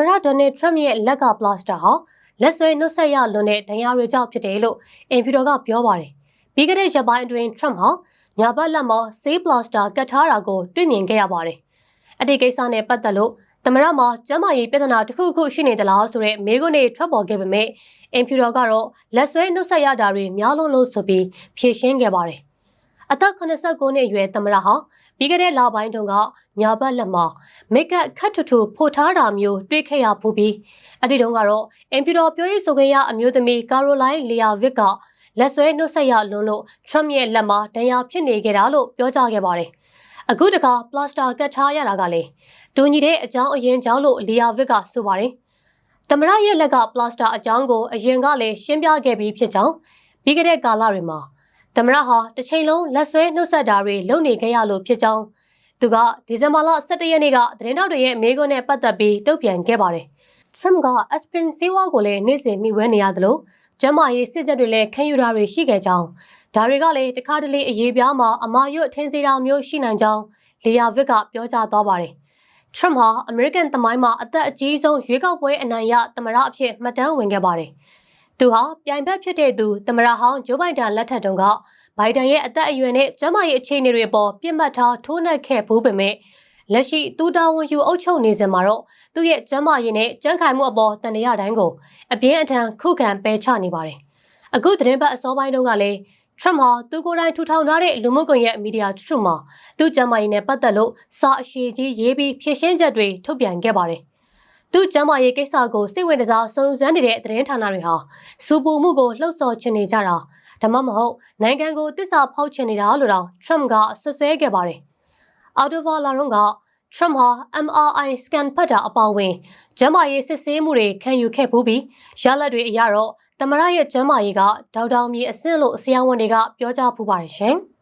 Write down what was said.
မရဒေါ်နယ်ထရမ့်ရဲ့လက်ကပလတ်စတာဟာလက်ဆွဲနှုတ်ဆက်ရလွန်တဲ့ဒဏ်ရာတွေကြောင့်ဖြစ်တယ်လို့အင်ဖီတော်ကပြောပါတယ်။ပြီးခဲ့တဲ့ရက်ပိုင်းအတွင်းထရမ့်ဟာညာဘက်လက်မှာဆေးပလတ်စတာကတ်ထားတာကိုတွေ့မြင်ခဲ့ရပါတယ်။အဲ့ဒီကိစ္စနဲ့ပတ်သက်လို့သမရမှာကျန်းမာရေးပြဿနာတစ်ခုခုရှိနေသလားဆိုတဲ့မေးခွန်းတွေထွက်ပေါ်ခဲ့ပေမဲ့အင်ဖီတော်ကတော့လက်ဆွဲနှုတ်ဆက်ရတာတွေများလုံးလို့ဆိုပြီးဖြေရှင်းခဲ့ပါတယ်။ အသက်89နှစ်အရွယ်သမရဟာပြီးခဲ့တဲ့လပိုင်းတုန်းကညာဘက်လက်မှာမိတ်ကပ်ခတ်ထူထူပို့ထားတာမျိုးတွေ့ခဲ့ရဖူးပြီးအဲ့ဒီတုန်းကတော့အင်ပီတော်ပြောရေးဆိုခွင့်ရအမျိုးသမီးကာရိုလိုင်းလီယာဗစ်ကလက်ဆွဲနှုတ်ဆက်ရလွန်းလို့ထရမ့်ရဲ့လက်မှာဒဏ်ရာဖြစ်နေကြတာလို့ပြောကြားခဲ့ပါတယ်။အခုတခါပလတ်စတာကတ်ထားရတာကလည်းဒူညီတဲ့အကြောင်းအရင်ကြောင်းလို့လီယာဗစ်ကဆိုပါတယ်။သမရရဲ့လက်ကပလတ်စတာအကြောင်းကိုအရင်ကလည်းရှင်းပြခဲ့ပြီးဖြစ်ကြောင်းပြီးခဲ့တဲ့ကာလတွေမှာ သမရဟာတစ်ချိန်လုံးလက်ဆွဲနှုတ်ဆက်တာတွေလုပ်နေခဲ့ရလို့ဖြစ်ကြောင်းသူကဒီဇင်ဘာလ17ရက်နေ့ကသတင်းတောက်တွေရဲ့အမေကွန်းနဲ့ပတ်သက်ပြီးတုံ့ပြန်ခဲ့ပါတယ်။ Trump က aspirin ဆေးဝါးကိုလည်းနေ့စဉ်မိဝဲနေရသလိုကျန်းမာရေးစစ်ချက်တွေလည်းခံယူတာတွေရှိခဲ့ကြောင်းဒါတွေကလည်းတခါတလေအရေးပြားမှာအမာရွတ်ထင်းစီတာမျိုးရှိနိုင်ကြောင်းလီယာဗစ်ကပြောကြားသွားပါတယ်။ Trump ဟာ American သမိုင်းမှာအသက်အကြီးဆုံးရွေးကောက်ပွဲအနိုင်ရသမရအဖြစ်မှတ်တမ်းဝင်ခဲ့ပါတယ်။ သူဟာပြိုင်ဘက်ဖြစ်တဲ့သူသမရဟောင်းဂျိုးဘိုင်ဒန်လက်ထက်တုန်းကဘိုင်ဒန်ရဲ့အသက်အရွယ်နဲ့ကျန်းမာရေးအခြေအနေတွေအပေါ်ပြစ်မှတ်ထားထိုးနှက်ခဲ့ဘူးပေမဲ့လက်ရှိသူတာဝန်ယူအုပ်ချုပ်နေစဉ်မှာတော့သူ့ရဲ့ကျန်းမာရေးနဲ့ကြမ်းခိုင်မှုအပေါ်တန်တရားတိုင်းကိုအပြင်းအထန်ခုခံပယ်ချနေပါတယ်။အခုသတင်းပတ်အစောပိုင်းတုန်းကလည်းထရမ့်ဟာသူကိုယ်တိုင်ထူထောင်ထားတဲ့လူမှုကွန်ရက်မီဒီယာတချို့မှာသူ့ကျန်းမာရေးနဲ့ပတ်သက်လို့စာအရှိကြီးရေးပြီးဖြည့်ရှင်းချက်တွေထုတ်ပြန်ခဲ့ပါတယ်။ သူ့ကျမ်းမာရေးကိစ္စကိုစိတ်ဝင်စားစုံစမ်းနေတဲ့သတင်းဌာနတွေဟာစူပူမှုကိုလှုပ်ဆော်ချင်နေကြတာဒါမှမဟုတ်နိုင်ငံကိုတစ္ဆာဖောက်ချင်နေတာလို့တောင် Trump ကဆွဆွဲခဲ့ပါတယ်။အော်တိုဗာလာရုံးက Trump ဟာ MRI scan ဖတ်တာအပါအဝင်ကျန်းမာရေးစစ်ဆေးမှုတွေခံယူခဲ့ဘူးပြီးရလဒ်တွေအရတော့သမရရဲ့ကျန်းမာရေးကဒေါက်တာမြေအဆင့်လို့ဆရာဝန်တွေကပြောကြားပူပါတယ်ရှင်။